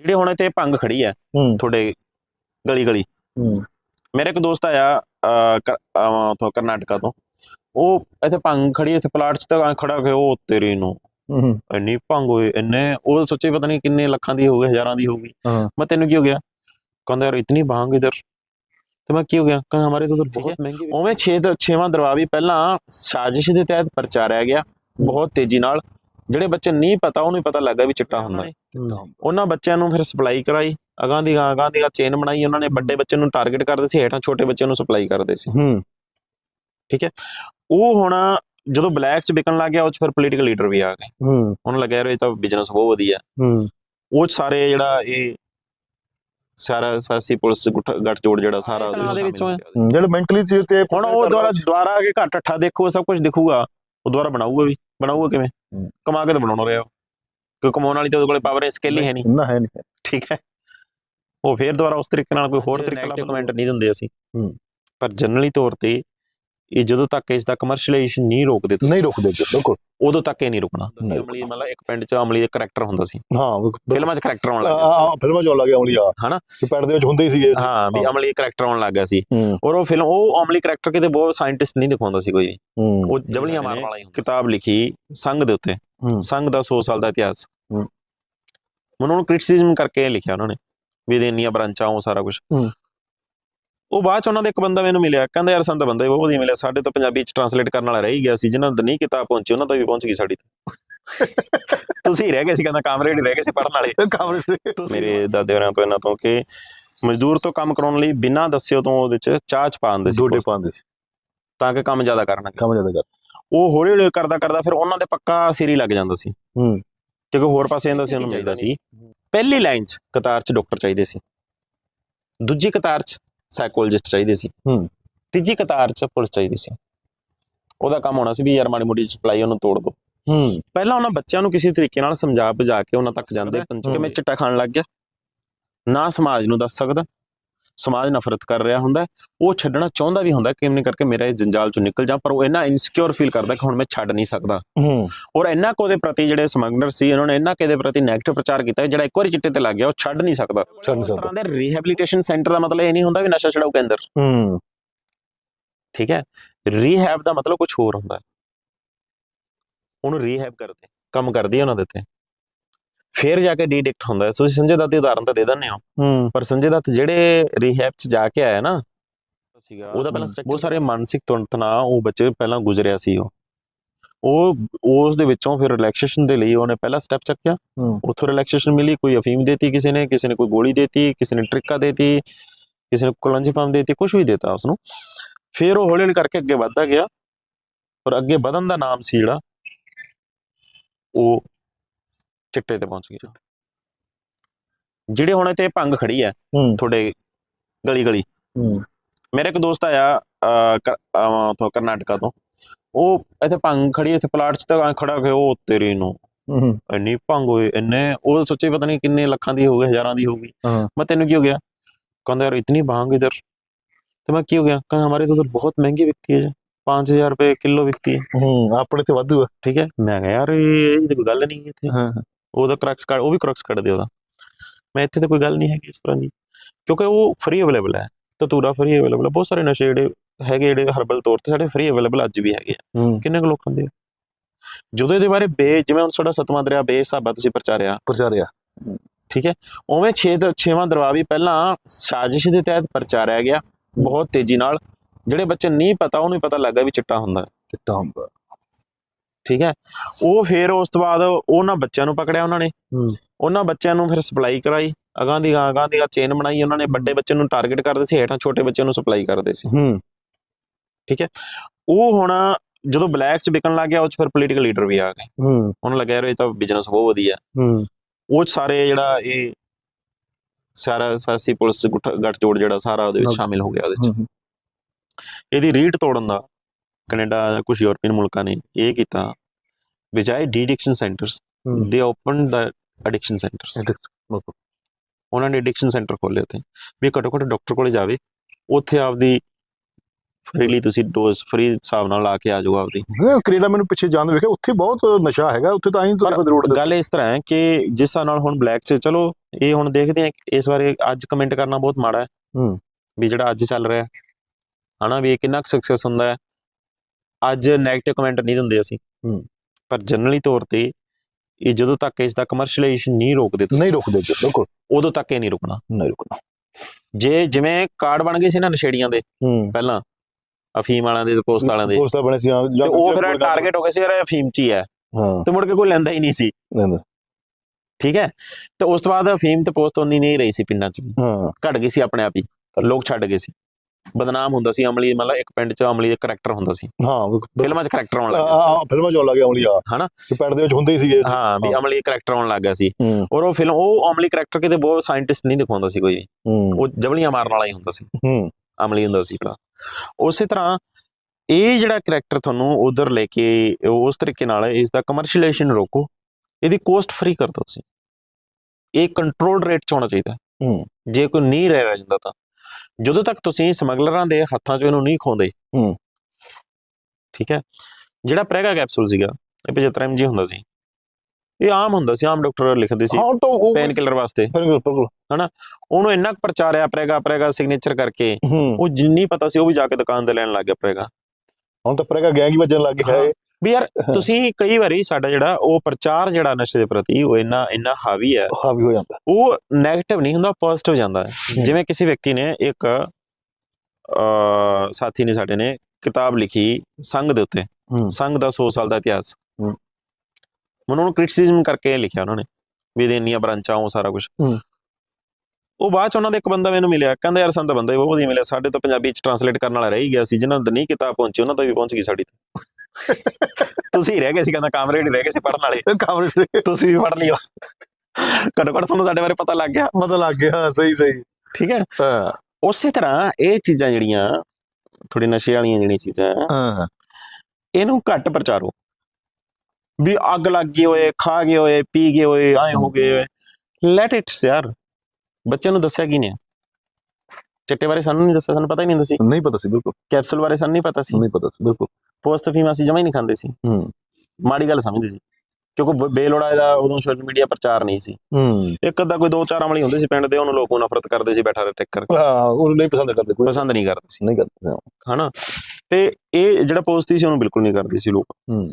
ਜਿਹੜੇ ਹੁਣ ਇੱਥੇ ਭੰਗ ਖੜੀ ਹੈ ਹੂੰ। ਤੁਹਾਡੇ ਗਲੀ ਗਲੀ ਹੂੰ। ਮੇਰੇ ਇੱਕ ਦੋਸਤ ਆਇਆ ਉੱਥੋਂ ਕਰਨਾਟਕਾ ਤੋਂ। ਉਹ ਇੱਥੇ ਭੰਗ ਖੜੀ ਇੱਥੇ ਪਲਾਟ 'ਚ ਤਾਂ ਖੜਾ ਹੋ ਕੇ ਉਹ ਤੇਰੀ ਨੂੰ। ਹੂੰ ਇੰਨੀ ਭੰਗ ਹੋਏ ਇੰਨੇ ਉਹ ਸੋਚੇ ਪਤਾ ਨਹੀਂ ਕਿੰਨੇ ਲੱਖਾਂ ਦੀ ਹੋਊਗੀ ਹਜ਼ਾਰਾਂ ਦੀ ਹਾਂ। ਮੈਂ ਤੈਨੂੰ ਕੀ ਹੋ ਗਿਆ? ਕਹਿੰਦਾ ਯਾਰ ਇਤਨੀ ਭਾਂਗ ਇਧਰ। ਤੇ ਮੈਂ ਕੀ ਹੋ ਗਿਆ? ਕਹਿੰਦਾ ਹਮਾਰੇ ਤੋਂ ਬਹੁਤ ਮਹਿੰਗੀ ਉਵੇਂ 6 ਛੇਵਾਂ ਦਰਵਾ ਵੀ ਪਹਿਲਾਂ ਸਾਜ਼ਿਸ਼ ਦੇ ਤਹਿਤ ਪ੍ਰਚਾਰਿਆ ਗਿਆ ਬਹੁਤ ਤੇਜ਼ੀ ਨਾਲ। ਜਿਹੜੇ ਬੱਚੇ ਨਹੀਂ ਪਤਾ ਉਹਨੂੰ ਹੀ ਪਤਾ ਲੱਗਾ ਵੀ ਚਿੱਟਾ ਹੁੰਦਾ। ਉਹਨਾਂ ਬੱਚਿਆਂ ਨੂੰ ਫਿਰ ਸਪਲਾਈ ਕਰਾਈ ਅਗਾਂ ਦੀ ਗਾਂ ਅਗਾਂ ਦੀ ਗਾਂ ਚੇਨ ਬਣਾਈ ਉਹਨਾਂ ਨੇ ਵੱਡੇ ਬੱਚੇ ਨੂੰ ਟਾਰਗੇਟ ਕਰਦੇ ਸੀ ਹੇਠਾਂ ਛੋਟੇ ਬੱਚਿਆਂ ਨੂੰ ਸਪਲਾਈ ਕਰਦੇ ਸੀ। ਹੂੰ। ਉਹ ਹੁਣ ਜਦੋਂ ਬਲੈਕ ਚ ਵਿਕਣ ਲੱਗ ਗਿਆ ਉਹ ਚ ਫਿਰ ਪੋਲੀਟੀਕਲ ਲੀਡਰ ਵੀ ਆ ਗਏ। ਹੂੰ। ਉਹਨਾਂ ਲੱਗਿਆ ਇਹ ਤਾਂ ਬਿਜ਼ਨਸ ਬਹੁਤ ਵਧੀਆ। ਹੂੰ। ਉਹ ਸਾਰੇ ਜਿਹੜਾ ਇਹ ਸਾਰਾ ਸਾਸੀ ਪੁਲਿਸ ਗੁੱਠ- ਗੱਠਜੋੜ ਜਿਹੜਾ ਸਾਰਾ ਉਹਦੇ ਦੇ ਵਿੱਚ ਵਿੱਚੋਂ ਹੈ। ਹੂੰ, ਜਿਹੜੇ ਮੈਂਟਲੀ ਤੇ ਹੁਣ ਉਹ ਦੁਆਰਾ ਦੁਆਰਾ ਆ ਕੇ ਘੱਟ ਅੱਠਾ ਦੇਖੋ ਸਭ ਕੁਝ ਦਿਖੂਗਾ। ਉਹ ਦੁਆਰਾ ਬਣਾਊਗਾ ਵੀ ਬਣਾਊਗਾ ਕਿਵੇਂ ਹੂੰ। ਕਮਾ ਕੇ ਤਾਂ ਬਣਾਉਣਾ ਰਿਹਾ ਉਹ। ਕਿਉਂਕਿ ਕਮਾਉਣ ਵਾਲੀ ਤਾਂ ਉਹਦੇ ਕੋਲੇ ਪਾਵਰ ਸਕਿੱਲ ਹੀ ਹੈ ਨਹੀਂ ਨਾ ਹੈ ਨਹੀਂ ਠੀਕ ਹੈ ਉਹ ਫੇਰ ਦੁਬਾਰਾ ਉਸ ਤਰੀਕੇ ਨਾਲ ਕੋਈ ਹੋਰ ਤਰੀਕੇ ਨਾਲ ਕਮੈਂਟ ਨਹੀਂ ਦਿੰਦੇ ਅਸੀਂ ਹੂੰ। ਪਰ ਜਨਰਲੀ ਤੌਰ ਤੇ ਇਹ ਜਦੋਂ ਤੱਕ ਇਸ ਦਾ ਕਮਰਸ਼ੀਅਲਾਈਜੇਸ਼ਨ ਨਹੀਂ ਰੋਕਦੇ ਤੁਸੀਂ ਨਹੀਂ ਰੁਕਦੇ ਜੀ, ਬਿਲਕੁਲ। ਉਦੋਂ ਤੱਕ ਇਹ ਨਹੀਂ ਰੁਕਣਾ। ਨਹੀਂ ਅਮਲੀ ਮਤਲਬ ਇੱਕ ਪਿੰਡ 'ਚ ਅਮਲੀ ਦਾ ਕਰੈਕਟਰ ਹੁੰਦਾ ਸੀ। ਹਾਂ ਫਿਲਮਾਂ 'ਚ ਕਰੈਕਟਰ ਆਉਣ ਲੱਗ ਗਿਆ ਫਿਲਮਾਂ ਚੋਂ ਲੱਗੇ ਅਮਲੀ ਆ ਹਨਾ? ਕਿ ਪੈੜ ਦੇ ਵਿੱਚ ਹੁੰਦੇ ਹੀ ਸੀਗੇ। ਹਾਂ ਵੀ। ਅਮਲੀ ਕਰੈਕਟਰ ਆਉਣ ਲੱਗ ਗਿਆ ਸੀ। ਹੂੰ। ਔਰ ਉਹ ਫਿਲਮ ਉਹ ਅਮਲੀ ਕਰੈਕਟਰ ਕਿਤੇ ਬਹੁਤ ਸਾਇੰਟਿਸਟ ਨਹੀਂ ਦਿਖਾਉਂਦਾ ਸੀ ਕੋਈ ਵੀ। ਹੂੰ। ਉਹ ਜਬਲੀਆਂ ਮਾਰਨ ਵਾਲਾ ਹੀ ਹੁੰਦਾ ਕਿਤਾਬ ਲਿਖੀ ਸੰਘ ਦੇ ਉੱਤੇ। ਹੂੰ। ਸੰਘ ਦਾ 100 ਸਾਲ ਦਾ ਇਤਿਹਾਸ। ਹੂੰ। ਉਹਨਾਂ ਨੂੰ ਕ੍ਰਿਟਿਸਿਜ਼ਮ ਕਰਕੇ ਲਿਖਿਆ ਉਹਨਾਂ ਨੇ। ਵੀ ਇਹਦੇ ਇੰਨੀਆਂ ਬ੍ਰਾਂਚਾਂ ਉਹ ਸਾਰਾ ਕੁਝ ਹੂੰ। ਉਹ ਬਾਅਦ ਚ ਉਹਨਾਂ ਦੇ ਇੱਕ ਬੰਦਾ ਮੈਨੂੰ ਮਿਲਿਆ ਕਹਿੰਦਾ ਯਾਰ ਸਾਨੂੰ ਤਾਂ ਬੰਦਾ ਬਹੁਤ ਵਧੀਆ ਮਿਲਿਆ ਸਾਡੇ ਤਾਂ ਪੰਜਾਬੀ ਚ ਟਰਾਂਸਲੇਟ ਕਰਨ ਵਾਲਾ ਰਹਿ ਗਿਆ ਸੀ ਜਿਨ੍ਹਾਂ ਦਾ ਨਹੀਂ ਕਿਤਾਬ ਪਹੁੰਚੀ ਉਹਨਾਂ ਤੱਕ ਵੀ ਪਹੁੰਚ ਗਈ ਸਾਡੀ ਤੁਸੀਂ ਰਹਿ ਗਏ ਸੀ ਕਹਿੰਦਾ ਕਾਮਰੇਡ ਰਹਿ ਗਏ ਸੀ ਪੜਨ ਵਾਲੇ। ਮੇਰੇ ਦਾਦੇ ਹੋਰਾਂ ਤੋਂ ਇਹਨਾਂ ਤੋਂ ਕਿ ਮਜ਼ਦੂਰ ਤੋਂ ਕੰਮ ਕਰਾਉਣ ਲਈ ਬਿਨਾਂ ਦੱਸਿਓ ਤੋਂ ਉਹਦੇ ਚ ਚਾਹ ਚ ਪਾ ਦਿੰਦੇ ਸੀ ਡੋਡੇ ਪਾਉਂਦੇ ਸੀ। ਤਾਂ ਕਿ ਕੰਮ ਜ਼ਿਆਦਾ ਕਰਨਾ ਕੰਮ ਜ਼ਿਆਦਾ ਕਰ ਉਹ ਹੌਲੀ ਹੌਲੀ ਕਰਦਾ ਕਰਦਾ ਫਿਰ ਉਹਨਾਂ ਦੇ ਪੱਕਾ ਸਿਰ ਹੀ ਲੱਗ ਜਾਂਦਾ ਸੀ। ਹੂੰ। ਕਿਉਂਕਿ ਹੋਰ ਪਾਸੇ ਜਾਂਦਾ ਸੀ। ਉਹਨੂੰ ਚਾਹੀਦਾ ਸੀ। ਪਹਿਲੀ ਲਾਈਨ 'ਚ ਕਤਾਰ 'ਚ ਡਾਕਟਰ ਚਾਹੀਦੇ ਸੀ। ਦੂਜੀ ਕਤਾਰ 'ਚ ਸਾਈਕੋਲੋਜਿਸਟ ਚਾਹੀਦੇ ਸੀ। ਹੂੰ। ਤੀਜੀ ਕਤਾਰ 'ਚ ਪੁਲਿਸ ਚਾਹੀਦੀ ਸੀ। ਉਹਦਾ ਕੰਮ ਹੋਣਾ ਸੀ ਵੀ ਯਾਰ ਮਾੜੀ ਮੋਟੀ ਸਪਲਾਈ ਉਹਨੂੰ ਤੋੜ ਦੋ। ਹੂੰ। ਪਹਿਲਾਂ ਉਹਨਾਂ ਬੱਚਿਆਂ ਨੂੰ ਕਿਸੇ ਤਰੀਕੇ ਨਾਲ ਸਮਝਾ ਬੁਝਾ ਕੇ ਉਹਨਾਂ ਤੱਕ ਜਾਂਦੇ। ਕਿ ਮੈਂ ਚਿੱਟਾ ਖਾਣ ਲੱਗ ਗਿਆ। ਨਾ ਸਮਾਜ ਨੂੰ ਦੱਸ ਸਕਦਾ। ਸਮਾਜ ਨਫ਼ਰਤ ਕਰ ਰਿਹਾ ਹੁੰਦਾ। ਉਹ ਛੱਡਣਾ ਚਾਹੁੰਦਾ ਵੀ ਹੁੰਦਾ ਕਿਵੇਂ ਕਰਕੇ ਮੇਰਾ ਇਹ ਜੰਜਾਲ ਚੋਂ ਨਿਕਲ ਜਾ ਪਰ ਉਹ ਇੰਨਾ ਇਨਸਿਕਿਉਰ ਫੀਲ ਕਰਦਾ ਕਿ ਹੁਣ ਮੈਂ ਛੱਡ ਨਹੀਂ ਸਕਦਾ। ਹੂੰ। ਔਰ ਇੰਨਾ ਕੁ ਉਹਦੇ ਪ੍ਰਤੀ ਜਿਹੜੇ ਸਮਗਲਰ ਸੀ ਉਹਨਾਂ ਨੇ ਇੰਨਾ ਕੁ ਇਹਦੇ ਪ੍ਰਤੀ 네ਗੇਟਿਵ ਪ੍ਰਚਾਰ ਕੀਤਾ ਜਿਹੜਾ ਇੱਕ ਵਾਰੀ ਚਿੱਟੇ ਤੇ ਲੱਗ ਗਿਆ ਉਹ ਛੱਡ ਨਹੀਂ ਸਕਦਾ। ਉਸ ਤਰ੍ਹਾਂ ਦੇ ਰੀਹੈਬਿਲਿਟੇਸ਼ਨ ਸੈਂਟਰ ਦਾ ਮਤਲਬ ਇਹ ਨਹੀਂ ਹੁੰਦਾ ਵੀ ਨਸ਼ਾ ਛਡਾਊ ਕੇਂਦਰ ਹੂੰ। ਠੀਕ ਹੈ? ਰੀਹੈਬ ਦਾ ਮਤਲਬ ਕੁਝ ਹੋਰ ਹੁੰਦਾ। ਉਹਨੂੰ ਰੀਹੈਬ ਕਰਦੇ ਕੰਮ ਕਰਦੀ ਉਹਨਾਂ ਦੇ ਤੇ ਫਿਰ ਜਾ ਕੇ ਡੀਡਿਕਟ ਹੁੰਦਾ ਹੈ। ਤੁਸੀਂ ਸੰਜੇ ਦੱਤ ਦੀ ਉਦਾਹਰਨ ਤਾਂ ਦੇ ਦਿੰਦੇ ਹੋ। ਪਰ ਸੰਜੇ ਦੱਤ ਜਿਹੜੇ ਰੀਹੈਬ ਚ ਜਾ ਕੇ ਆਇਆ ਨਾ ਉਹਦਾ ਪਹਿਲਾਂ। ਬਹੁਤ ਸਾਰੇ ਮਾਨਸਿਕ ਤੁਣ- ਤਣਾਅ ਉਹ ਬੱਚੇ ਪਹਿਲਾਂ ਗੁਜ਼ਰਿਆ ਸੀ ਉਹ। ਉਹ ਉਸ ਦੇ ਵਿੱਚੋਂ ਫਿਰ ਰਿਲੈਕਸੇਸ਼ਨ ਦੇ ਲਈ ਉਹਨੇ ਪਹਿਲਾ ਸਟੈਪ ਚੱਕਿਆ। ਉੱਥੋਂ ਰਿਲੈਕਸੇਸ਼ਨ ਮਿਲੀ ਕੋਈ ਅਫੀਮ ਦੇਤੀ ਕਿਸੇ ਨੇ ਕਿਸੇ ਨੇ ਕੋਈ ਗੋਲੀ ਦੇਤੀ ਕਿਸੇ ਨੇ ਟ੍ਰਿਕਾ ਦੇਤੀ ਕਿਸੇ ਨੇ ਕੁਲੰਜੀਪਮ ਦੇਤੀ ਕੁਝ ਵੀ ਦੇਤਾ ਉਸ ਨੂੰ ਫਿਰ ਉਹ ਹੌਲੀ ਹੌਲੀ ਕਰਕੇ ਅੱਗੇ ਵੱਧਦਾ ਗਿਆ। ਔਰ ਅੱਗੇ ਵਧਣ ਦਾ ਨਾਮ ਸੀ ਜਿਹੜਾ ਉਹ ਚਿੱਟੇ ਤੇ ਪਹੁੰਚ ਗਿਆ ਜਿਹੜੇ ਹੁਣ ਇੱਥੇ ਭੰਗ ਖੜੀ ਹੈ ਹੂੰ ਤੁਹਾਡੇ ਗਲੀ ਗਲੀ ਹੂੰ ਮੇਰੇ ਇੱਕ ਦੋਸਤ ਆਇਆ ਅਹ, ਕ- ਅਹ, ਉੱਥੋਂ ਕਰਨਾਟਕਾ ਤੋਂ ਉਹ ਇੱਥੇ ਭੰਗ ਖੜੀ ਇੱਥੇ ਪਲਾਟ 'ਚ ਤਾਂ ਐਂ ਖੜਾ ਹੋ ਕੇ ਉਹ ਤੇਰੀ ਨੂੰ ਹੂੰ ਇੰਨੀ ਭੰਗ ਹੋਏ ਇੰਨੇ ਉਹ ਸੋਚੇ ਪਤਾ ਨਹੀਂ ਕਿੰਨੇ ਲੱਖਾਂ ਦੀ ਹੋਊਗੀ ਹਜ਼ਾਰਾਂ ਦੀ ਹੋਊਗੀ ਹਾਂ। ਮੈਂ ਤੈਨੂੰ ਕੀ ਹੋ ਗਿਆ ਕਹਿੰਦਾ ਯਾਰ ਇਤਨੀ भांग इधर ਤੇ ਮੈਂ ਕੀ ਹੋ ਗਿਆ ਕਹਿੰਦਾ ਹਮਾਰੇ तो उधर बहुत महंगी बिकती है 5000 ਰੁਪਏ ਕਿਲੋ ਵਿਕਤੀ ਹੈ ਹੂੰ ਆਪਣੇ ਤੇ ਵਾਧੂ ਆ ਠੀਕ ਹੈ ਮੈਂ ਕਿਹਾ ਯਾਰ ਇਹ ਇਹ ਤਾਂ ਕੋਈ ਗੱਲ ਨਹੀਂ ਇੱਥੇ ਹਾਂ ਉਹਦਾ ਕਰਕਸ ਕੱਢ ਉਹ ਵੀ ਕਰਕਸ ਕੱਢ ਦੇ ਉਹਦਾ। ਮੈਂ ਇੱਥੇ ਤਾਂ ਕੋਈ ਗੱਲ ਨਹੀਂ ਹੈਗੀ ਇਸ ਤਰ੍ਹਾਂ ਦੀ। ਕਿਉਂਕਿ ਉਹ ਫ੍ਰੀ ਅਵੇਲੇਬਲ ਹੈ ਤਤੂਰਾ ਫ੍ਰੀ ਅਵੇਲੇਬਲ ਹੈ। ਬਹੁਤ ਸਾਰੇ ਨਸ਼ੇ ਜਿਹੜੇ ਹੈਗੇ ਜਿਹੜੇ ਹਰਬਲ ਤੌਰ ਤੇ ਸਾਡੇ ਫ੍ਰੀ ਅਵੇਲੇਬਲ ਅੱਜ ਵੀ ਹੈਗੇ ਆ। ਕਿੰਨੇ ਕੁ ਲੋਕ ਆ? ਜਦੋਂ ਇਹਦੇ ਬਾਰੇ ਬੇ ਜਿਵੇਂ ਹੁਣ ਸਾਡਾ ਸਤਵਾਂ ਦਰਿਆ ਬੇਹਿਸਾਬਾ ਤੁਸੀਂ ਪ੍ਰਚਾਰਿਆ। ਪ੍ਰਚਾਰਿਆ। ਠੀਕ ਹੈ? ਉਵੇਂ 6 ਛੇਵਾਂ ਦਰਵਾ ਵੀ ਪਹਿਲਾਂ ਸਾਜ਼ਿਸ਼ ਦੇ ਤਹਿਤ ਪ੍ਰਚਾਰਿਆ ਗਿਆ ਬਹੁਤ ਤੇਜ਼ੀ ਨਾਲ। ਜਿਹੜੇ ਬੱਚੇ ਨਹੀਂ ਪਤਾ ਉਹਨੂੰ ਪਤਾ ਲੱਗਾ ਵੀ ਚਿੱਟਾ ਹੁੰਦਾ। ਚਿੱਟਾ ਹੁੰਦਾ। ਠੀਕ ਹੈ? ਉਹ ਫਿਰ ਉਸ ਤੋਂ ਬਾਅਦ ਉਹਨਾਂ ਬੱਚਿਆਂ ਨੂੰ ਪਕੜਿਆ ਉਹਨਾਂ ਨੇ। ਉਹਨਾਂ ਬੱਚਿਆਂ ਨੂੰ ਫਿਰ ਸਪਲਾਈ ਕਰਾਈ। ਅਗਾਂ ਦੀ ਗਾਂ ਅਗਾਂ ਦੀ ਚੇਨ ਬਣਾਈ ਉਹਨਾਂ ਨੇ। ਵੱਡੇ ਬੱਚੇ ਨੂੰ ਟਾਰਗੇਟ ਕਰਦੇ ਸੀ ਹੇਠਾਂ ਛੋਟੇ ਬੱਚਿਆਂ ਨੂੰ ਸਪਲਾਈ ਕਰਦੇ ਸੀ। ਹੂੰ। ਉਹ ਹੁਣ ਜਦੋਂ ਬਲੈਕ ਚ ਵਿਕਣ ਲੱਗ ਗਿਆ ਉਹ ਚ ਫਿਰ ਪੋਲੀਟੀਕਲ ਲੀਡਰ ਵੀ ਆ ਗਏ। ਹੂੰ। ਉਹਨਾਂ ਲੱਗਿਆ ਇਹ ਤਾਂ ਬਿਜ਼ਨਸ ਬਹੁਤ ਵਧੀਆ। ਹੂੰ। ਉਹ ਸਾਰੇ ਜਿਹੜਾ ਇਹ ਸਾਰਾ ਸਾਸੀ ਪੁਲਿਸ ਗੁੱਠ- ਗੱਠਜੋੜ ਜਿਹੜਾ ਸਾਰਾ ਉਹਦੇ ਵਿੱਚ। ਸ਼ਾਮਿਲ ਹੋ ਗਿਆ ਉਹਦੇ ਵਿੱਚ ਇਹਦੀ ਰੀਟ ਤੋੜਨ ਦਾ ਕੈਨੇਡਾ ਜਾਂ ਕੁਝ ਯੂਰਪੀਅਨ ਮੁਲਕਾਂ ਨੇ ਇਹ ਕੀਤਾ ਵਿਜਾਏ ਡੀ ਐਡਿਕਸ਼ਨ ਸੈਂਟਰਸ ਹੂੰ। ਦੇ ਓਪਨ ਦਾ ਐਡਿਕਸ਼ਨ ਸੈਂਟਰਸ। ਉਹਨਾਂ ਨੇ ਐਡਿਕਸ਼ਨ ਸੈਂਟਰ ਖੋਲ੍ਹੇ ਉੱਥੇ ਵੀ ਘੱਟੋ ਘੱਟ ਡਾਕਟਰ ਕੋਲੇ ਜਾਵੇ ਉੱਥੇ ਆਪਦੀ ਫ੍ਰੀਲੀ ਤੁਸੀਂ ਡੋਜ਼ ਫ੍ਰੀ ਹਿਸਾਬ ਨਾਲ ਲਾ ਕੇ ਆ ਜਾਓ ਆਪਦੀ ਕੈਨੇਡਾ ਮੈਨੂੰ ਪਿੱਛੇ ਜਾਣ ਵੇਖਿਆ ਉੱਥੇ ਬਹੁਤ ਨਸ਼ਾ ਹੈਗਾ ਉੱਥੇ ਤਾਂ ਤੁਹਾਨੂੰ ਤੇ ਗੱਲ ਇਸ ਤਰ੍ਹਾਂ ਹੈ ਕਿ ਜਿਸ ਨਾਲ ਹੁਣ ਬਲੈਕ 'ਚ ਚਲੋ ਇਹ ਹੁਣ ਦੇਖਦੇ ਆ ਇਸ ਬਾਰੇ ਅੱਜ ਕਮੈਂਟ ਕਰਨਾ ਬਹੁਤ ਮਾੜਾ ਹੈ ਹੂੰ। ਵੀ ਜਿਹੜਾ ਅੱਜ ਚੱਲ ਰਿਹਾ ਹੈ, ਹਨਾ ਵੀ ਇਹ ਕਿੰਨਾ ਸਕਸੈਸ ਹੁੰਦਾ ਹੈ ਅੱਜ 네ਗੇਟਿਵ ਕਮੈਂਟ ਨਹੀਂ ਦਿੰਦੇ ਅਸੀਂ। ਹੂੰ। ਪਰ ਜਨਰਲੀ ਤੌਰ ਤੇ ਇਹ ਜਦੋਂ ਤੱਕ ਇਸ ਦਾ ਕਮਰਸ਼ੀਅਲਾਈਜੇਸ਼ਨ ਨਹੀਂ ਰੋਕਦੇ ਤੁਸੀਂ ਨਹੀਂ ਰੁਕਦੇ ਬਿਲਕੁਲ। ਉਦੋਂ ਤੱਕ ਇਹ ਨਹੀਂ ਰੁਕਣਾ। ਨਹੀਂ ਰੁਕਣਾ। ਜੇ ਜਿਵੇਂ ਕਾਰਡ ਬਣ ਗਏ ਸੀ ਨਾ ਨਸ਼ੇੜੀਆਂ ਦੇ ਪਹਿਲਾਂ ਅਫੀਮ ਵਾਲਿਆਂ ਦੇ ਪੋਸਟ ਵਾਲਿਆਂ ਦੇ। ਦੋਸਤਾਂ ਬਣੇ ਸੀ ਤੇ ਉਹ ਫਿਰ ਟਾਰਗੇਟ ਹੋ ਗਏ ਸੀ ਯਾਰ ਅਫੀਮ 'ਚ ਹੀ ਹੈ। ਤੇ ਮੁੜ ਕੇ ਕੋਈ ਲੈਂਦਾ ਹੀ ਨਹੀਂ ਸੀ। ਠੀਕ ਹੈ? ਤੇ ਉਸ ਤੋਂ ਬਾਅਦ ਅਫੀਮ ਤੇ ਪੋਸਟ ਉਨੀ ਨਹੀਂ ਰਹੀ ਸੀ ਪਿੰਡਾਂ 'ਚ ਘਟ ਗਈ ਸੀ ਆਪਣੇ ਆਪ ਹੀ। ਲੋਕ ਛੱਡ ਗਏ ਸੀ। ਬਦਨਾਮ ਹੁੰਦਾ ਸੀ ਅਮਲੀ ਮਤਲਬ ਇੱਕ ਪਿੰਡ 'ਚ ਅਮਲੀ ਦਾ ਕਰੈਕਟਰ ਹੁੰਦਾ ਸੀ। ਹਾਂ ਫਿਲਮਾਂ 'ਚ ਕਰੈਕਟਰ ਆਉਣ ਲੱਗ ਆ ਗਿਆ ਫਿਲਮਾਂ ਚ ਆਉਣ ਲੱਗੇ ਅਮਲੀ ਆ ਹਨਾ? ਪਿੰਡ ਦੇ ਵਿੱਚ ਹੁੰਦੇ ਹੀ ਸੀਗੇ। ਹਾਂ ਵੀ। ਅਮਲੀ ਕਰੈਕਟਰ ਆਉਣ ਲੱਗ ਗਿਆ ਸੀ। ਔਰ ਉਹ ਫਿਲਮ ਉਹ ਅਮਲੀ ਕਰੈਕਟਰ ਕਿਤੇ ਬਹੁਤ ਸਾਇੰਟਿਸਟ ਨਹੀਂ ਦਿਖਾਉਂਦਾ ਸੀ ਕੋਈ ਉਹ ਜਬਲੀਆਂ ਮਾਰਨ ਵਾਲਾ ਹੀ ਹੁੰਦਾ ਸੀ। ਹੂੰ। ਅਮਲੀ ਹੁੰਦਾ ਸੀ ਜਿਹੜਾ ਉਸੇ ਤਰ੍ਹਾਂ ਇਹ ਜਿਹੜਾ ਕਰੈਕਟਰ ਤੁਹਾਨੂੰ ਉਧਰ ਲੈ ਕੇ ਉਸ ਤਰੀਕੇ ਨਾਲ ਇਸ ਦਾ ਕਮਰਸ਼ੀਅਲਾਈਜੇਸ਼ਨ ਰੋਕੋ। ਇਹਦੀ ਕੋਸਟ ਫ੍ਰੀ ਕਰ ਦਿਓ ਤੁਸੀਂ। ਇਹ ਕੰਟਰੋਲਡ ਰੇਟ 'ਚ ਹੋਣਾ ਚਾਹੀਦਾ। ਹੂੰ। ਜੇ ਕੋਈ ਨਹੀਂ ਰਹਿ ਰਿਹਾ ਜਾਂਦਾ ਤਾਂ। ਜਦੋਂ ਤੱਕ ਤੁਸੀਂ ਸਮਗਲਰਾਂ ਦੇ ਹੱਥਾਂ 'ਚ ਇਹਨੂੰ ਨਹੀਂ ਖੋਂਦੇ ਹੂੰ। ਠੀਕ ਹੈ? ਜਿਹੜਾ ਪ੍ਰੈਗਾ ਕੈਪਸੂਲ ਸੀਗਾ ਇਹ 75 mg ਹੁੰਦਾ ਸੀ। ਇਹ ਆਮ ਹੁੰਦਾ ਸੀ ਆਮ ਡਾਕਟਰ ਲਿਖਦੇ ਸੀ ਹਾਂ ਤਾਂ ਉਹ ਪੇਨ ਕਿਲਰ ਵਾਸਤੇ। ਬਿਲਕੁਲ। ਬਿਲਕੁਲ ਉਹਨੂੰ ਇੰਨਾ ਕੁ ਪ੍ਰਚਾਰਿਆ ਪ੍ਰੈਗਾ ਪ੍ਰੈਗਾ ਸਿਗਨੇਚਰ ਕਰਕੇ ਉਹ ਜਿੰਨੀ ਪਤਾ ਸੀ ਉਹ ਵੀ ਜਾ ਕੇ ਦੁਕਾਨ ਤੇ ਲੈਣ ਲੱਗ ਗਿਆ ਪ੍ਰੈਗਾ। ਹੁਣ ਤਾਂ ਪ੍ਰੇਗਾ ਗੈਂਗ ਹੀ ਵੱਜਣ ਲੱਗ ਗਿਆ ਹੈ। ਵੀ ਯਾਰ ਤੁਸੀਂ ਕਈ ਵਾਰੀ ਸਾਡਾ ਜਿਹੜਾ ਉਹ ਪ੍ਰਚਾਰ ਜਿਹੜਾ ਨਸ਼ੇ ਦੇ ਪ੍ਰਤੀ ਉਹ ਇੰਨਾ ਇੰਨਾ ਹਾਵੀ ਹੈ ਹਾਵੀ ਹੋ ਜਾਂਦਾ ਉਹ 네ਗੇਟਿਵ ਨਹੀਂ ਹੁੰਦਾ ਪੋਜ਼ਿਟਿਵ ਜਾਂਦਾ ਹੈ। ਜਿਵੇਂ ਕਿਸੇ ਵਿਅਕਤੀ ਨੇ ਇੱਕ ਸਾਥੀ ਨੇ ਸਾਡੇ ਨੇ ਕਿਤਾਬ ਲਿਖੀ ਸੰਘ ਦੇ ਉੱਤੇ। ਸੰਘ ਦਾ 100 ਸਾਲ ਦਾ ਇਤਿਹਾਸ। ਉਹਨਾਂ ਨੂੰ ਕ੍ਰਿਟਿਸਿਜ਼ਮ ਕਰਕੇ ਲਿਖਿਆ ਉਹਨਾਂ ਨੇ ਵੀ ਇਹਦੇ ਇੰਨੀਆਂ ਬ੍ਰਾਂਚਾਂ ਉਹ ਸਾਰਾ ਕੁਝ। ਉਹ ਬਾਅਦ ਚ ਉਹਨਾਂ ਦੇ ਇੱਕ ਬੰਦਾ ਮੈਨੂੰ ਮਿਲਿਆ ਕਹਿੰਦਾ ਯਾਰ ਸਾਨੂੰ ਤਾਂ ਬੰਦਾ ਹੀ ਬਹੁਤ ਵਧੀਆ ਮਿਲਿਆ ਸਾਡੇ ਤਾਂ ਪੰਜਾਬੀ ਚ ਟਰਾਂਸਲੇਟ ਕਰਨ ਵਾਲਾ ਰਹਿ ਗਿਆ ਸੀ ਜਿਨ੍ਹਾਂ ਨੂੰ ਨਹੀਂ ਕਿਤਾਬ ਪਹੁੰਚੀ ਉਹਨਾਂ ਤੋਂ ਵੀ ਪਹੁੰਚ ਗਈ ਸਾਡੀ ਤਾਂ ਤੁਸੀਂ ਰਹਿ ਗਏ ਸੀ ਕਹਿੰਦਾ ਕਾਮਰੇਡ ਹੀ ਰਹਿ ਗਏ ਸੀ ਪੜਨ ਵਾਲੇ। ਕਮਰੇ ਤੁਸੀਂ ਵੀ ਪੜ ਲਿਓ। ਘੱਟੋ ਘੱਟ ਤੁਹਾਨੂੰ ਸਾਡੇ ਬਾਰੇ ਪਤਾ ਲੱਗ ਗਿਆ। ਪਤਾ ਲੱਗ ਗਿਆ ਸਹੀ ਸਹੀ। ਠੀਕ ਹੈ? ਹਾਂ। ਉਸੇ ਤਰ੍ਹਾਂ ਇਹ ਚੀਜ਼ਾਂ ਜਿਹੜੀਆਂ ਥੋੜੀ ਨਸ਼ੇ ਵਾਲੀਆਂ ਜਿਹੜੀਆਂ ਚੀਜ਼ਾਂ ਹਾਂ। ਇਹਨੂੰ ਘੱਟ ਪ੍ਰਚਾਰੋ। ਵੀ ਅੱਗ ਲੱਗ ਗਈ ਹੋਏ ਖਾ ਗਏ ਹੋਏ ਪੀ ਗਏ ਹੋਏ ਐ ਹੋ ਗਏ ਹੋਏ। ਲੈਟ ਇਟ ਯਾਰ ਬੱਚਿਆਂ ਨੂੰ ਦੱਸਿਆ ਕੀ ਨੇ? ਚਿੱਟੇ ਬਾਰੇ ਸਾਨੂੰ ਨਹੀਂ ਦੱਸਿਆ ਸਾਨੂੰ ਪਤਾ ਹੀ ਨਹੀਂ ਹੁੰਦਾ ਸੀ। ਨਹੀਂ ਪਤਾ ਸੀ ਬਿਲਕੁਲ। ਕੈਪਸੂਲ ਬਾਰੇ ਸਾਨੂੰ ਨਹੀਂ ਪਤਾ ਸੀ। ਨਹੀਂ ਪਤਾ ਸੀ ਬਿਲਕੁਲ। ਪੋਸਟ ਫੀਮ ਅਸੀਂ ਜਮਾ ਹੀ ਨਹੀਂ ਖਾਂਦੇ ਸੀ। ਹੂੰ। ਮਾੜੀ ਗੱਲ ਸਮਝਦੇ ਸੀ। ਕਿਉਂਕਿ ਬੇਲੋੜਾ ਇਹਦਾ ਉਦੋਂ ਸੋਸ਼ਲ ਮੀਡੀਆ ਪ੍ਰਚਾਰ ਨਹੀਂ ਸੀ। ਹੂੰ। ਇੱਕ ਅੱਧਾ ਕੋਈ ਦੋ ਚਾਰ ਅਮਲੀ ਹੁੰਦੇ ਸੀ ਪਿੰਡ ਦੇ ਉਹਨੂੰ ਲੋਕ ਨਫ਼ਰਤ ਕਰਦੇ ਸੀ ਬੈਠਾ ਟਿਕ ਕਰਕੇ। ਹਾਂ ਉਹਨੂੰ ਨਹੀਂ ਪਸੰਦ ਕਰਦੇ ਕੋਈ। ਪਸੰਦ ਨਹੀਂ ਕਰਦੇ ਸੀ। ਨਹੀਂ ਕਰਦੇ ਹਨਾ? ਤੇ ਇਹ ਜਿਹੜਾ ਪੋਸਟ ਸੀ ਉਹਨੂੰ ਬਿਲਕੁਲ ਨਹੀਂ ਕਰਦੇ ਸੀ ਲੋਕ। ਹੂੰ।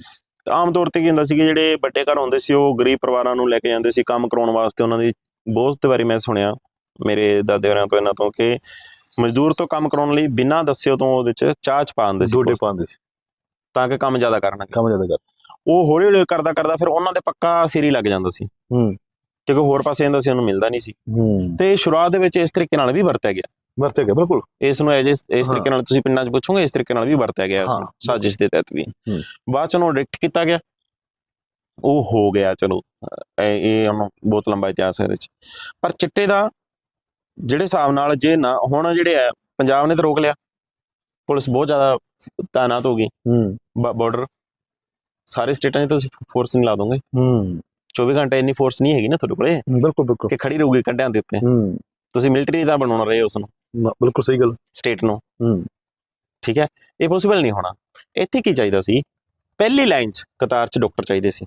ਆਮ ਤੌਰ ਤੇ ਕੀ ਹੁੰਦਾ ਸੀ ਕਿ ਜਿਹੜੇ ਵੱਡੇ ਘਰ ਹੁੰਦੇ ਸੀ ਉਹ ਗਰੀਬ ਪਰਿਵਾਰਾਂ ਨੂੰ ਲੈ ਕੇ ਜਾਂਦੇ ਸੀ ਕੰਮ ਕਰਾਉਣ ਵਾਸਤੇ। ਉਹਨਾਂ ਦੀ ਬਹੁਤ ਵਾਰੀ ਮੈਂ ਸੁਣਿਆ ਮੇਰੇ ਦਾਦੇ ਹੋਰਾਂ ਤੋਂ ਇਹਨਾਂ ਤੋਂ ਕਿ ਮਜ਼ਦੂਰ ਤੋਂ ਕੰਮ ਕਰਾਉਣ ਲਈ ਬਿਨਾਂ ਦੱਸਿਓ ਤੋਂ ਉਹਦੇ ਚ ਚਾਹ ਚ ਪਾ ਦਿੰਦੇ ਸੀ ਡੋਡੇ ਪਾਉਂਦੇ ਸੀ। ਤਾਂ ਕਿ ਕੰਮ ਜ਼ਿਆਦਾ ਕਰਨਾ ਕੰਮ ਜ਼ਿਆਦਾ ਕਰ। ਉਹ ਹੌਲੀ ਹੌਲੀ ਕਰਦਾ ਕਰਦਾ ਫਿਰ ਉਹਨਾਂ ਦੇ ਪੱਕਾ ਸਿਰ ਹੀ ਲੱਗ ਜਾਂਦਾ ਸੀ। ਹੂੰ। ਕਿਉਂਕਿ ਹੋਰ ਪਾਸੇ ਜਾਂਦਾ ਸੀ ਉਹਨੂੰ ਮਿਲਦਾ ਨਹੀਂ ਸੀ। ਹੂੰ। ਤੇ ਸ਼ੁਰੂਆਤ ਦੇ ਵਿੱਚ ਇਸ ਤਰੀਕੇ ਨਾਲ ਵੀ ਵਰਤਿਆ ਗਿਆ। ਵਰਤੇ ਗਿਆ ਬਿਲਕੁਲ। ਇਸ ਨੂੰ ਐਜ ਇਸ। ਤਰੀਕੇ ਨਾਲ ਤੁਸੀਂ ਪਿੰਡਾਂ 'ਚ ਪੁੱਛੋਗੇ ਇਸ ਤਰੀਕੇ ਨਾਲ ਵੀ ਵਰਤਿਆ ਗਿਆ ਇਸ ਹਾਂ, ਨੂੰ ਸਾਜ਼ਿਸ਼ ਦੇ ਤਹਿਤ ਵੀ। ਹੂੰ। ਬਾਅਦ ਚ ਉਹਨੂੰ ਡਿਕਟ ਕੀਤਾ ਗਿਆ। ਉਹ ਹੋ ਗਿਆ ਚਲੋ ਇਹ ਉਹਨੂੰ ਬਹੁਤ ਲੰਬਾ ਇਤਿਹਾਸ ਹੈ ਇਹਦੇ 'ਚ। ਪਰ ਚਿੱਟੇ ਦਾ ਜਿਹੜੇ ਹਿਸਾਬ ਨਾਲ ਜੇ ਨਾ ਹੁਣ ਜਿਹੜੇ ਆ ਪੰਜਾਬ ਨੇ ਤਾਂ ਰੋਕ ਲਿਆ। ਪੁਲਿਸ ਬਹੁਤ ਜ਼ਿਆਦਾ ਤਾਇਨਾਤ ਹੋ ਗਈ। ਹੂੰ। ਬਾਰਡਰ ਸਾਰੇ ਸਟੇਟਾਂ 'ਚ ਤੁਸੀਂ ਫੋਰਸ ਨਹੀਂ ਲਾ ਦੋਗੇ। ਹੂੰ। 24 ਘੰਟੇ ਇੰਨੀ ਫੋਰਸ ਨਹੀਂ ਹੈਗੀ ਨਾ ਤੁਹਾਡੇ ਕੋਲੇ। ਬਿਲਕੁਲ ਬਿਲਕੁਲ। ਕਿ ਖੜੀ ਰਹੂਗੀ ਕੰਢਿਆਂ ਦੇ ਉੱਤੇ। ਹੂੰ। ਤੁਸੀਂ ਮਿਲਟਰੀ ਦਾ ਬਣਾਉਣਾ ਰਹੇ ਉਸ ਨੂੰ। ਨਾ, ਬਿਲਕੁਲ ਸਹੀ ਗੱਲ। ਸਟੇਟ ਨੂੰ। ਹੂੰ। ਠੀਕ ਹੈ? ਇਹ ਪੋਸੀਬਲ ਨਹੀਂ ਹੋਣਾ। ਇੱਥੇ ਕੀ ਚਾਹੀਦਾ ਸੀ? ਪਹਿਲੀ ਲਾਈਨ 'ਚ ਕਤਾਰ 'ਚ ਡਾਕਟਰ ਚਾਹੀਦੇ ਸੀ।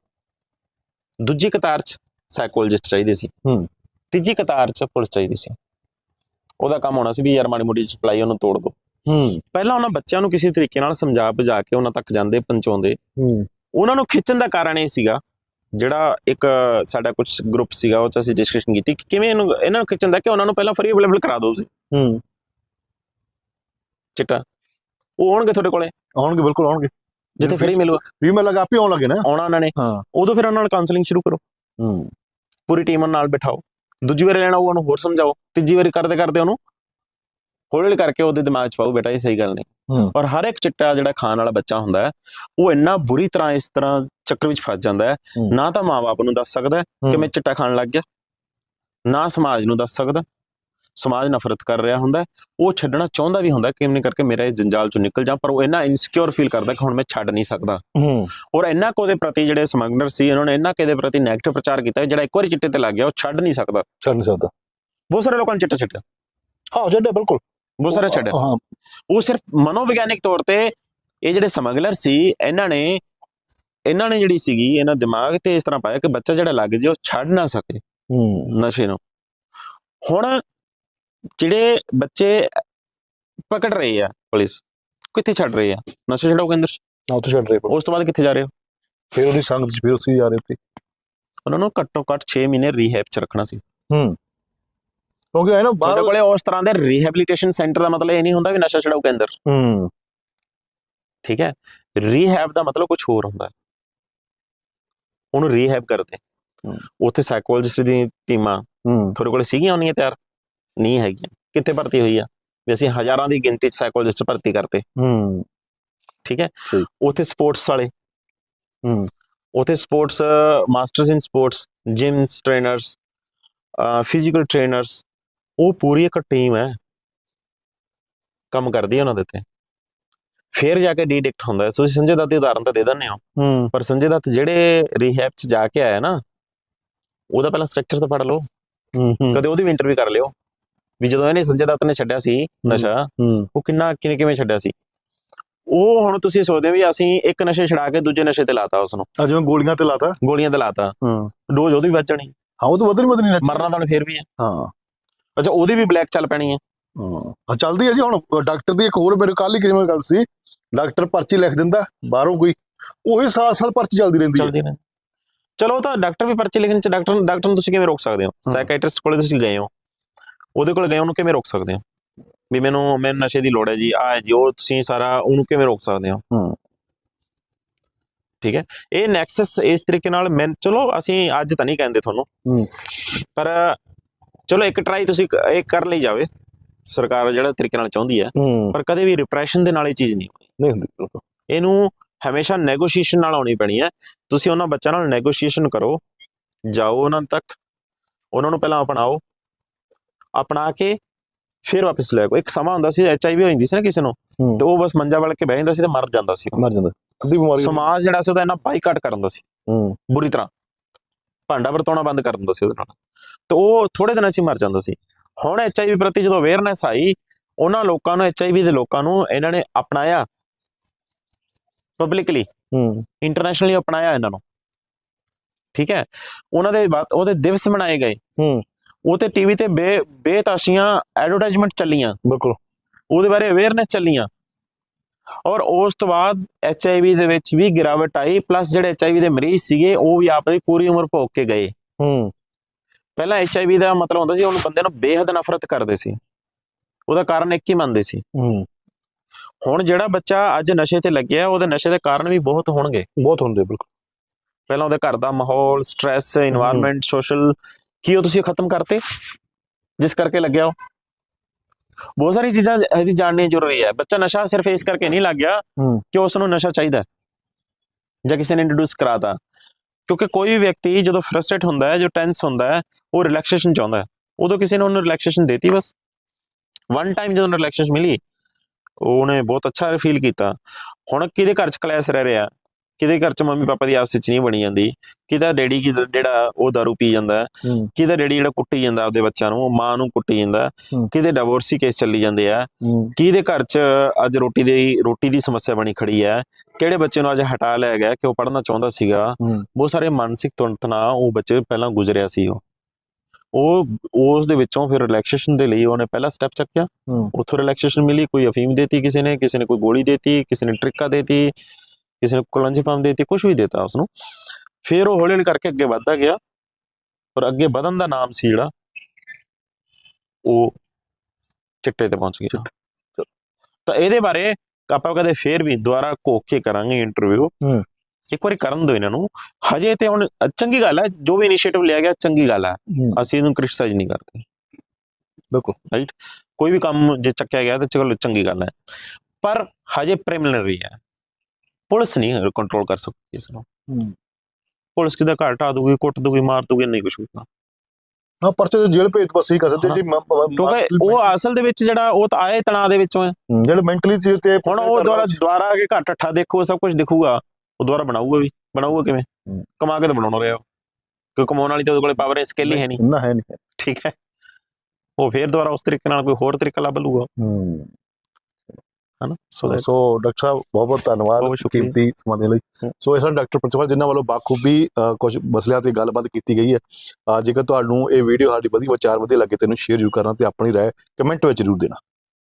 ਦੂਜੀ ਕਤਾਰ 'ਚ ਸਾਈਕੋਲੋਜਿਸਟ ਚਾਹੀਦੇ ਸੀ। ਹੂੰ। ਤੀਜੀ ਕਤਾਰ 'ਚ ਪੁਲਿਸ ਚਾਹੀਦੀ ਸੀ। ਉਹਦਾ ਕੰਮ ਹੋਣਾ ਸੀ ਵੀ ਯਾਰ ਮਾੜੀ ਮੋਟੀ ਸਪਲਾਈ ਉਹਨੂੰ ਤੋੜ ਦੋ। ਹੂੰ। ਪਹਿਲਾਂ ਉਹਨਾਂ ਬੱਚਿਆਂ ਨੂੰ ਕਿਸੇ ਤਰੀਕੇ ਨਾਲ ਸਮਝਾ ਬੁਝਾ ਕੇ ਉਹਨਾਂ ਤੱਕ ਜਾਂਦੇ ਪਹੁੰਚਾਉਂਦੇ। ਹੂੰ। ਉਹਨਾਂ ਨੂੰ ਖਿੱਚਣ ਦਾ ਕਾਰਨ ਇਹ ਸੀਗਾ ਜਿਹੜਾ ਇੱਕ ਸਾਡਾ ਕੁਝ ਗਰੁੱਪ ਸੀਗਾ ਉਹ 'ਚ ਅਸੀਂ ਡਿਸਕਸ਼ਨ ਕੀਤੀ ਕਿ ਕਿਵੇਂ ਇਹਨੂੰ ਇਹਨਾਂ ਨੂੰ ਖਿੱਚਣ ਦਾ ਕਿ ਉਹਨਾਂ ਨੂੰ ਪਹਿਲਾਂ ਫਰੀ ਅਵੇਲੇਬਲ ਕਰਾ ਦਿਓ ਸੀ ਹੂੰ। ਚਿੱਟਾ। ਉਹ ਆਉਣਗੇ ਤੁਹਾਡੇ ਕੋਲੇ? ਆਉਣਗੇ ਬਿਲਕੁਲ ਆਉਣਗੇ। ਜਿੱਥੇ ਫਰੀ ਮਿਲੂਗਾ। ਵੀ ਮੈਂ ਲਗਾ ਆਉਣ ਲੱਗੇ ਨਾ। ਆਉਣਾ ਉਹਨਾਂ ਨੇ। ਹਾਂ। ਉਦੋਂ ਫਿਰ ਉਹਨਾਂ ਨਾਲ ਕਾਉਂਸਲਿੰਗ ਸ਼ੁਰੂ ਕਰੋ। ਹੂੰ। ਪੂਰੀ ਟੀਮ ਨਾਲ ਬਿਠਾਓ। ਦੂਜੀ ਵਾਰੀ ਲੈਣਾ ਉਹਨੂੰ ਹੋਰ ਸਮਝਾਓ। ਤੀਜੀ ਵਾਰੀ ਕਰਦੇ ਕਰਦੇ ਉਹਨੂੰ ਹੌਲੀ ਹੌਲੀ ਕਰਕੇ ਉਹਦੇ ਦਿਮਾਗ 'ਚ ਪਾਓ ਬੇਟਾ ਇਹ ਸਹੀ ਗੱਲ ਨਹੀਂ। ਔਰ ਹਰ ਇੱਕ ਚਿੱਟਾ ਜਿਹੜਾ ਖਾਣ ਵਾਲਾ ਬੱਚਾ ਹੁੰਦਾ ਹੈ ਉਹ ਇੰਨਾ ਬੁਰੀ ਤਰ੍ਹਾਂ ਇਸ ਤਰ੍ਹਾਂ ਚੱਕਰ ਵਿੱਚ ਫਸ ਜਾਂਦਾ ਹੈ। ਨਾ ਤਾਂ ਮਾਪੇ ਨੂੰ ਦੱਸ ਸਕਦਾ ਕਿ। ਮੈਂ ਚਿੱਟਾ ਖਾਣ ਲੱਗ ਗਿਆ ਨਾ ਸਮਾਜ ਨੂੰ ਦੱਸ ਸਕਦਾ ਸਮਾਜ ਨਫ਼ਰਤ ਕਰ ਰਿਹਾ ਹੁੰਦਾ। ਉਹ ਛੱਡਣਾ ਚਾਹੁੰਦਾ ਵੀ ਹੁੰਦਾ ਕਿਵੇਂ ਕਰਕੇ ਮੇਰਾ ਇਹ ਜੰਜਾਲ ਚੋਂ ਨਿਕਲ ਜਾ ਪਰ ਉਹ ਇੰਨਾ ਇਨਸਿਕਿਉਰ ਫੀਲ ਕਰਦਾ ਕਿ ਹੁਣ ਮੈਂ ਛੱਡ ਨਹੀਂ ਸਕਦਾ ਔਰ ਇੰਨਾ ਕੁ ਉਹਦੇ ਪ੍ਰਤੀ ਜਿਹੜੇ ਸਮਗਲਰ ਸੀ ਇਹਨਾਂ ਨੇ ਇੰਨਾ ਕੁ ਇਹਦੇ ਪ੍ਰਤੀ ਨੈਗੇਟਿਵ ਪ੍ਰਚਾਰ ਕੀਤਾ ਜਿਹੜਾ ਇੱਕ ਵਾਰੀ ਚਿੱਟੇ ਤੇ ਲੱਗ ਗਿਆ ਉਹ ਛੱਡ ਨਹੀਂ ਸਕਦਾ ਛੱਡ ਨਹੀਂ ਸਕਦਾ ਬਹੁਤ ਸਾਰੇ ਲੋਕਾਂ ਨੇ ਚਿੱਟਾ ਛੱਡਿਆ ਹਾਂ ਛੱਡੇ ਬਿਲਕੁਲ ਬਹੁਤ ਸਾਰਾ ਛੱਡਿਆ ਹਾਂ। ਉਹ ਸਿਰਫ ਮਨੋਵਿਗਿਆਨਿਕ ਤੌਰ ਤੇ ਇਹ ਜਿਹੜੇ ਸਮਗਲਰ ਸੀ ਇਹਨਾਂ ਨੇ ਇਹਨਾਂ ਨੇ ਜਿਹੜੀ ਸੀਗੀ ਇਹਨਾਂ ਦਿਮਾਗ ਤੇ ਇਸ ਤਰ੍ਹਾਂ ਪਾਇਆ ਕਿ ਬੱਚਾ ਜਿਹੜਾ ਲੱਗ ਜੇ ਉਹ ਛੱਡ ਨਾ ਸਕੇ ਹੂੰ। ਨਸ਼ੇ ਨੂੰ। ਹੁਣ ਜਿਹੜੇ ਬੱਚੇ ਪਕੜ ਰਹੀ ਆ ਪੁਲਿਸ ਕਿੱਥੇ ਛੱਡ ਰਹੀ ਆ? ਨਸ਼ਾ ਛਡਾਓ ਕੇਂਦਰ। ਨਾ ਉੱਥੇ ਛੱਡ ਰਹੇ ਉਸ ਤੋਂ ਬਾਅਦ ਕਿੱਥੇ ਜਾ ਰਹੇ ਹੋ? ਫਿਰ ਉਹਦੀ ਸੰਗਤ ਚ ਫਿਰ ਉੱਥੇ ਹੀ ਜਾ ਰਹੇ ਤੇ ਉਹਨਾਂ ਨੂੰ ਘੱਟੋ ਘੱਟ 6 ਮਹੀਨੇ ਰੀਹੈਬ 'ਚ ਰੱਖਣਾ ਸੀ। ਕਿਉਂਕਿ ਹੈ ਨਾ ਤੁਹਾਡੇ ਬਾਹਰ ਕੋਲੇ ਉਸ ਤਰ੍ਹਾਂ ਦੇ ਰੀਹੈਬਿਲਿਟੇਸ਼ਨ ਸੈਂਟਰ ਦਾ ਮਤਲਬ ਇਹ ਨਹੀਂ ਹੁੰਦਾ ਵੀ ਨਸ਼ਾ ਛਡਾਓ ਕੇਂਦਰ? ਹੂੰ। ਠੀਕ ਹੈ? ਰੀਹੈਬ ਦਾ ਮਤਲਬ ਕੁਝ ਹੋਰ ਹੁੰਦਾ। ਹੈ ਉਹਨੂੰ ਰੀਹੈਬ ਕਰਦੇ। ਉੱਥੇ ਸਾਈਕੋਲੋਜਿਸਟ ਦੀ ਟੀਮਾਂ ਹੂੰ। ਤੁਹਾਡੇ ਕੋਲ ਸੀਗੀਆਂ ਹੋਣੀਆਂ ਤਿਆਰ? ਨਹੀਂ ਹੈਗੀਆਂ। ਕਿੱਥੇ ਭਰਤੀ ਹੋਈ ਆ? ਵੀ ਅਸੀਂ ਹਜ਼ਾਰਾਂ ਦੀ ਗਿਣਤੀ ਚ ਸਾਈਕੋਲੋਜਿਸਟ ਭਰਤੀ ਕਰਤੇ। ਹੂੰ। ਠੀਕ ਹੈ? ਠੀਕ। ਉੱਥੇ ਸਪੋਰਟਸ ਵਾਲੇ। ਹੂੰ। ਉੱਥੇ sports masters in sports gyms trainers physical trainers ਉਹ ਪੂਰੀ ਇੱਕ ਟੀਮ ਹੈ। ਕੰਮ ਕਰਦੀ ਹੈ ਉਹਨਾਂ ਦੇ ਤੇ ਫਿਰ ਜਾ ਕੇ ਡੀਡਿਕਟ ਹੁੰਦਾ ਹੈ। ਤੁਸੀਂ ਸੰਜੇ ਦੱਤ ਦੀ ਉਦਾਹਰਨ ਤਾਂ ਦੇ ਦਿੰਦੇ ਹੋ। ਪਰ ਸੰਜੇ ਦੱਤ ਜਿਹੜੇ ਰੀਹੈਬ ਚ ਜਾ ਕੇ ਆਇਆ ਨਾ ਉਹਦਾ ਪਹਿਲਾਂ ਸਟਰਕਚਰ ਤਾਂ ਪੜ ਲਓ। ਕਦੇ ਉਹਦੀ ਵੀ ਇੰਟਰਵਿਊ ਕਰ ਲਿਓ। ਵੀ ਜਦੋਂ ਇਹਨੇ ਸੰਜੇ ਦੱਤ ਨੇ ਛੱਡਿਆ ਸੀ ਨਸ਼ਾ ਉਹ ਕਿੰਨਾ ਕਿਵੇਂ ਕਿਵੇਂ ਛੱਡਿਆ ਸੀ। ਉਹ ਹੁਣ ਤੁਸੀਂ ਸੋਚਦੇ ਹੋ ਵੀ ਅਸੀਂ ਇੱਕ ਨਸ਼ੇ ਛਡਾ ਕੇ ਦੂਜੇ ਨਸ਼ੇ ਤੇ ਲਾਤਾ ਉਸ ਨੂੰ ਜਿਵੇਂ ਗੋਲੀਆਂ ਤੇ ਲਾਤਾ। ਗੋਲੀਆਂ ਤੇ ਲਾਤਾ। ਹਾਂ। ਡੋਜ਼ ਉਹਦੀ ਵੀ ਵੱਧ ਜਾਣੀ ਹਾਂ ਉਹ ਤਾਂ ਵਧਣੀ ਵਧਣੀ ਨੱਚ ਮਰਨਾ ਤਾਂ ਫੇਰ ਵੀ ਹੈ। ਹਾਂ। ਅੱਛਾ ਉਹਦੀ ਵੀ ਬਲੈਕ ਚੱਲ ਪੈਣੀ ਹੈ। ਹਾਂ ਚੱਲਦੀ ਹੈ ਜੀ ਹੁਣ। ਡਾਕਟਰ ਦੀ ਇੱਕ ਹੋਰ ਮੇਰੇ ਕੱਲ ਹੀ ਕਿਵੇਂ ਗੱਲ ਸੀ। ਡਾਕਟਰ ਪਰਚੀ ਲਿਖ ਦਿੰਦਾ ਬਾਹਰੋਂ ਕੋਈ। ਉਹੀ ਸਾਲ ਸਾਲ ਪਰਚੀ ਚੱਲਦੀ ਰਹਿੰਦੀ ਹੈ। ਚੱਲਦੀ ਚਲੋ ਤਾਂ ਡਾਕਟਰ ਵੀ ਪਰਚੀ ਲਿਖਣ ਚ ਡਾਕਟਰ ਡਾਕਟਰ ਨੂੰ ਤੁਸੀਂ ਕਿਵੇਂ ਰੋਕ ਸਕਦੇ ਹੋ। ਸਾਈਕੈਟ੍ਰਿਸਟ ਕੋਲੇ ਤੁਸੀਂ ਗਏ ਹੋ। ਉਹਦੇ ਕੋਲ ਗਏ ਉਹਨੂੰ ਕਿਵੇਂ ਰੋਕ ਸਕਦੇ ਹੋ? ਵੀ ਮੈਨੂੰ ਮੈਨੂੰ ਨਸ਼ੇ ਦੀ ਲੋੜ ਹੈ ਜੀ ਆ ਜੀ ਉਹ ਤੁਸੀਂ ਸਾਰਾ ਉਹਨੂੰ ਕਿਵੇਂ ਰੋਕ ਸਕਦੇ ਹੋ? ਹਾਂ। ਠੀਕ ਹੈ। ਇਹ ਨੈਕਸਸ ਇਸ ਤਰੀਕੇ ਨਾਲ ਮੈਂ ਚਲੋ ਅਸੀਂ ਅੱਜ ਤਾਂ ਨਹੀਂ ਕਹਿੰਦੇ ਤੁਹਾਨੂੰ। ਹੂੰ। ਪਰ ਚਲੋ ਇੱਕ ਟਰਾਈ ਤੁਸੀਂ ਇਹ ਕਰ ਲਈ ਜਾਵੇ। ਸਰਕਾਰ ਜਿਹੜਾ ਤਰੀਕੇ ਨਾਲ ਚਾਹੁੰਦੀ ਹੈ ਪਰ ਕਦੇ ਵੀ ਰਿਪਰੈਸ਼ਨ ਦੇ ਨਾਲ ਇਹ ਚੀਜ਼ ਨਹੀਂ ਹੋਣੀ। ਨਹੀਂ ਹੁੰਦੀ ਇਹਨੂੰ ਹਮੇਸ਼ਾ ਨੈਗੋਸ਼ੀਏਸ਼ਨ ਨਾਲ ਆਉਣੀ ਪੈਣੀ ਹੈ। ਤੁਸੀਂ ਉਹਨਾਂ ਬੱਚਿਆਂ ਨਾਲ ਨੈਗੋਸ਼ੀਏਸ਼ਨ ਕਰੋ। ਜਾਓ ਉਹਨਾਂ ਤੱਕ। ਉਹਨਾਂ ਨੂੰ ਪਹਿਲਾਂ ਅਪਣਾਓ। ਅਪਣਾ ਕੇ ਫਿਰ ਵਾਪਸ ਲੈ ਆਓ। ਇੱਕ ਸਮਾਂ ਹੁੰਦਾ ਸੀ ਐਚਆਈਵੀ ਹੋ ਜਾਂਦੀ ਸੀ ਨਾ ਕਿਸੇ ਨੂੰ। ਤੇ ਉਹ ਬਸ ਮੰਜਾ ਵਲ ਕੇ ਬਹਿ ਜਾਂਦਾ ਸੀ ਤੇ ਮਰ ਜਾਂਦਾ ਸੀ। ਮਰ ਜਾਂਦਾ ਅੱਧੀ ਬਿਮਾਰੀ ਸਮਾਜ ਜਿਹੜਾ ਸੀ ਉਹਦਾ ਇੰਨਾ ਬਾਈਕਾਟ ਕਰ ਦਿੰਦਾ ਸੀ। ਹੂੰ। ਬੁਰੀ ਤਰ੍ਹਾਂ। ਭਾਂਡਾ ਵਰਤਾਉਣਾ ਬੰਦ ਕਰ ਦਿੰਦਾ ਸੀ ਉਹਦੇ ਨਾਲ। ਤੇ ਉਹ ਥੋੜੇ ਦਿਨਾਂ 'ਚ ਹੀ ਮਰ ਜਾਂਦਾ ਸੀ। ਹੁਣ ਐਚਆਈਵੀ ਪ੍ਰਤੀ ਜਦੋਂ ਅਵੇਅਰਨੈਸ ਆਈ ਉਹਨਾਂ ਲੋਕਾਂ ਨੂੰ ਐਚਆਈਵੀ ਦੇ ਲੋਕਾਂ ਨੂੰ ਇਹਨਾਂ ਨੇ ਅਪਣਾਇਆ ਪਬਲਿਕਲੀ ਹੂੰ। ਇੰਟਰਨੈਸ਼ਨਲੀ ਅਪਣਾਇਆ ਇਹਨਾਂ ਨੂੰ। ਠੀਕ ਹੈ? ਉਹਨਾਂ ਦੇ ਉਹਦੇ ਦਿਵਸ ਮਨਾਏ ਗਏ। ਹੂੰ। ਉਹ ਤੇ ਟੀਵੀ ਤੇ ਬੇ ਬੇਤਾਸ਼ੀਆਂ ਐਡਵਰਟਾਈਜ਼ਮੈਂਟ ਚੱਲੀਆਂ। ਬਿਲਕੁਲ। ਉਹਦੇ ਬਾਰੇ ਅਵੇਅਰਨੈਸ ਚੱਲੀਆਂ। ਔਰ ਉਸ ਤੋਂ ਬਾਅਦ ਐਚਆਈਵੀ ਦੇ ਵਿੱਚ ਵੀ ਗਿਰਾਵਟ ਆਈ ਪਲੱਸ ਜਿਹੜੇ ਐਚਆਈਵੀ ਦੇ ਮਰੀਜ਼ ਸੀਗੇ ਉਹ ਵੀ ਆਪਣੀ ਪੂਰੀ ਉਮਰ ਭੋਗ ਕੇ ਗਏ। ਹੂੰ। ਪਹਿਲਾਂ ਐਚਆਈਵੀ ਦਾ ਮਤਲਬ ਹੁੰਦਾ ਸੀ ਉਹਨੂੰ ਬੰਦੇ ਨੂੰ ਬੇਹੱਦ ਨਫ਼ਰਤ ਕਰਦੇ ਸੀ। ਉਹਦਾ ਕਾਰਨ ਇੱਕ ਹੀ ਮੰਨਦੇ ਸੀ। ਹੂੰ। ਹੁਣ ਜਿਹੜਾ ਬੱਚਾ ਅੱਜ ਨਸ਼ੇ ਤੇ ਲੱਗਿਆ ਉਹਦੇ ਨਸ਼ੇ ਦੇ ਕਾਰਨ ਵੀ ਬਹੁਤ ਹੋਣਗੇ। ਬਹੁਤ ਹੁੰਦੇ ਬਿਲਕੁਲ। ਪਹਿਲਾਂ ਉਹਦੇ ਘਰ ਦਾ ਮਾਹੌਲ ਸਟ्रेस এনवायरमेंट ਸੋਸ਼ਲ ਕੀ ਉਹ ਤੁਸੀਂ ਖਤਮ ਕਰਤੇ? ਜਿਸ ਕਰਕੇ ਲੱਗਿਆ ਉਹ? ਬਹੁਤ ਸਾਰੀ ਚੀਜ਼ਾਂ ਇਹਦੀ ਜਾਣਨੀ ਜ਼ਰੂਰੀ ਹੈ। ਬੱਚਾ ਨਸ਼ਾ ਸਿਰਫ ਇਸ ਕਰਕੇ ਨਹੀਂ ਲੱਗ ਗਿਆ। ਕਿ ਉਸ ਨੂੰ ਨਸ਼ਾ ਚਾਹੀਦਾ ਜਾਂ ਕਿਸੇ ਨੇ ਇੰਟਰੋਡਿਊਸ ਕਰਾਤਾ। ਕਿਉਂਕਿ ਕੋਈ ਵੀ ਵਿਅਕਤੀ ਜਦੋਂ ਫਰਸਟ੍ਰੇਟ ਹੁੰਦਾ ਹੈ ਜੋ ਟੈਂਸ ਹੁੰਦਾ ਹੈ ਉਹ ਰਿਲੈਕਸੇਸ਼ਨ ਚਾਹੁੰਦਾ ਹੈ। ਉਦੋਂ ਕਿਸੇ ਨੇ ਉਹਨੂੰ ਰਿਲੈਕਸੇਸ਼ਨ ਦੇਤੀ ਬਸ। ਵਨ ਟਾਈਮ ਜਦੋਂ ਰਿਲੈਕਸੇਸ਼ਨ ਮਿਲੀ ਉਹਨੇ ਬਹੁਤ ਅੱਛਾ ਫੀਲ ਕੀਤਾ। ਹੁਣ ਕਿਹਦੇ ਘਰ ਚ ਕਲੈਸ ਰਹਿ ਰਿਹਾ? ਕਿਹਦੇ ਘਰ ਚ ਮੰਮੀ ਪਾਪਾ ਦੀ ਆਪਸ ਵਿੱਚ ਨਹੀਂ ਬਣੀ ਜਾਂਦੀ? ਕਿਹਦਾ ਡੈਡੀ ਕੀ ਜਿਹੜਾ ਉਹ ਦਾਰੂ ਪੀ ਜਾਂਦਾ ਕਿਹਦਾ ਡੈਡੀ ਜਿਹੜਾ ਕੁੱਟੀ ਜਾਂਦਾ ਆਪਦੇ ਬੱਚਿਆਂ ਨੂੰ? ਮਾਂ ਨੂੰ ਕੁੱਟੀ ਜਾਂਦਾ। ਕਿਹਦੇ ਡਿਵੋਰਸੀ ਕੇਸ ਚੱਲੀ ਜਾਂਦੇ ਆ? ਕਿਹਦੇ ਘਰ 'ਚ ਅੱਜ ਰੋਟੀ ਦੀ ਰੋਟੀ ਦੀ ਸਮੱਸਿਆ ਬਣੀ ਖੜੀ ਹੈ? ਕਿਹੜੇ ਬੱਚੇ ਨੂੰ ਅੱਜ ਹਟਾ ਲਿਆ ਗਿਆ? ਕਿ ਉਹ ਪੜ੍ਹਨਾ ਚਾਹੁੰਦਾ ਸੀਗਾ? ਬਹੁਤ ਸਾਰੇ ਮਾਨਸਿਕ ਤਣਾਅ ਉਹ ਬੱਚੇ ਪਹਿਲਾਂ ਗੁਜ਼ਰਿਆ ਸੀ ਉਹ। ਉਹ ਉਸ ਦੇ ਵਿੱਚੋਂ ਫਿਰ ਰਿਲੈਕਸੇਸ਼ਨ ਦੇ ਲਈ ਉਹਨੇ ਪਹਿਲਾ ਸਟੈਪ ਚੱਕਿਆ। ਉੱਥੋਂ ਰਿਲੈਕਸੇਸ਼ਨ ਮਿਲੀ ਕੋਈ ਅਫੀਮ ਦੇਤੀ ਕਿਸੇ ਨੇ ਕਿਸੇ ਨੇ ਕੋਈ ਗੋਲੀ ਦੇਤੀ ਕਿਸੇ ਨੇ ਟ੍ਰਿਕਾ ਦੇਤੀ। ਕਿਸੇ ਨੇ ਕੁਲੰਜਪਾਮ ਦੇਤੀ ਕੁਝ ਵੀ ਦੇਤਾ ਉਸ ਨੂੰ ਫਿਰ ਉਹ ਹੌਲੀ ਹੌਲੀ ਕਰਕੇ ਅੱਗੇ ਵੱਧਦਾ ਗਿਆ ਪਰ ਅੱਗੇ ਵਧਣ ਦਾ ਨਾਮ ਸੀ ਜਿਹੜਾ ਉਹ ਚਿੱਟੇ ਤੇ ਪਹੁੰਚ ਗਿਆ। ਤਾਂ ਇਹਦੇ ਬਾਰੇ ਆਪਾਂ ਕਦੇ ਫੇਰ ਵੀ ਦੁਬਾਰਾ ਘੋਖ ਕੇ ਕਰਾਂਗੇ ਇੰਟਰਵਿਊ। ਇੱਕ ਵਾਰੀ ਕਰਨ ਦਿਓ ਇਹਨਾਂ ਨੂੰ। ਹਜੇ ਤੇ ਹੁਣ ਚੰਗੀ ਗੱਲ ਹੈ ਜੋ ਵੀ ਇਨੀਸ਼ੀਏਟਿਵ ਲਿਆ ਗਿਆ ਚੰਗੀ ਗੱਲ ਹੈ। ਅਸੀਂ ਇਹਨੂੰ ਕ੍ਰਿਟਿਸਾਈਜ਼ ਨਹੀਂ ਕਰਦੇ। ਬਿਲਕੁਲ। ਕੋਈ ਵੀ ਕੰਮ ਜੇ ਚੱਕਿਆ ਗਿਆ ਤਾਂ ਚਲੋ ਚੰਗੀ ਗੱਲ ਹੈ। ਪਰ ਹਜੇ ਪ੍ਰੀਲਿਮਿਨਰੀ ਹੈ। ਪੁਲਿਸ ਨਹੀਂ ਕੰਟਰੋਲ ਕਰ ਸਕਦੀ ਇਸ ਨੂੰ। ਪੁਲਿਸ ਕਿਦਾ ਘਰ ਢਾ ਦੂਗੀ ਕੁੱਟ ਦੂਗੀ ਮਾਰ ਦੂਗੀ ਨਹੀਂ ਕੁਝ ਹੋਊਗਾ ਹਾਂ ਪਰਚੇ ਤੇ ਜੇਲ੍ਹ ਭੇਜ ਬਸ ਹੀ। ਕਰ ਸਕਦੇ ਜੀ ਕਿਉਂਕਿ ਉਹ ਅਸਲ ਦੇ ਵਿੱਚ ਜਿਹੜਾ ਉਹ ਤਾਂ ਆਏ ਤਣਾਅ ਦੇ ਵਿੱਚੋਂ ਹੈ। ਜਿਹੜੇ ਮੈਂਟਲੀ ਚੀਜ਼ ਤੇ ਹੁਣ ਉਹ ਦੁਆਰਾ ਦੁਆਰਾ ਆ ਕੇ ਘਰ ਠੱਠਾ ਦੇਖੋ ਸਭ ਕੁਝ ਦਿਖੂਗਾ। ਉਹ ਦੁਆਰਾ ਬਣਾਊਗਾ ਵੀ ਬਣਾਊਗਾ ਕਿਵੇਂ। ਕਮਾ ਕੇ ਤਾਂ ਬਣਾਉਣਾ ਰਿਹਾ। ਕਿਉਂ ਕਮਾਉਣ ਵਾਲੀ ਤਾਂ ਉਹਦੇ ਕੋਲੇ ਪਾਵਰ ਹੈ ਸਕਿੱਲ ਹੀ ਹੈ ਨਹੀਂ। ਨਾ ਹੈ ਨਹੀਂ। ਠੀਕ ਹੈ। ਉਹ ਫੇਰ ਦੁਬਾਰਾ ਉਸ ਤਰੀਕੇ ਨਾਲ ਕੋਈ ਹੋਰ ਤਰੀਕਾ ਲੱਭ ਲੂਗਾ ਹੂੰ। ਹਨਾ ਸੋ ਡਾਕਟਰ ਸਾਹਿਬ ਬਹੁਤ ਬਹੁਤ ਧੰਨਵਾਦ। ਕੀਮਤੀ ਸਮਾਂ ਦੇਣ ਲਈ। ਸੋ ਇਸ ਨਾਲ ਡਾਕਟਰ ਪ੍ਰਿੰਸੀਪਲ ਜਿਨ੍ਹਾਂ ਵੱਲੋਂ ਬਾਖੂਬੀ ਕੁਝ ਮਸਲਿਆਂ ਤੇ ਗੱਲਬਾਤ ਕੀਤੀ ਗਈ ਹੈ ਜੇਕਰ ਤੁਹਾਨੂੰ ਇਹ ਵੀਡੀਓ ਸਾਡੀ ਵਧੀਆ ਵਿਚਾਰ ਵਧੀਆ ਲੱਗੇ ਤੈਨੂੰ ਸ਼ੇਅਰ ਜ਼ਰੂਰ ਕਰਨਾ ਤੇ ਆਪਣੀ ਰਾਏ ਕਮੈਂਟ ਵਿੱਚ ਜ਼ਰੂਰ ਦੇਣਾ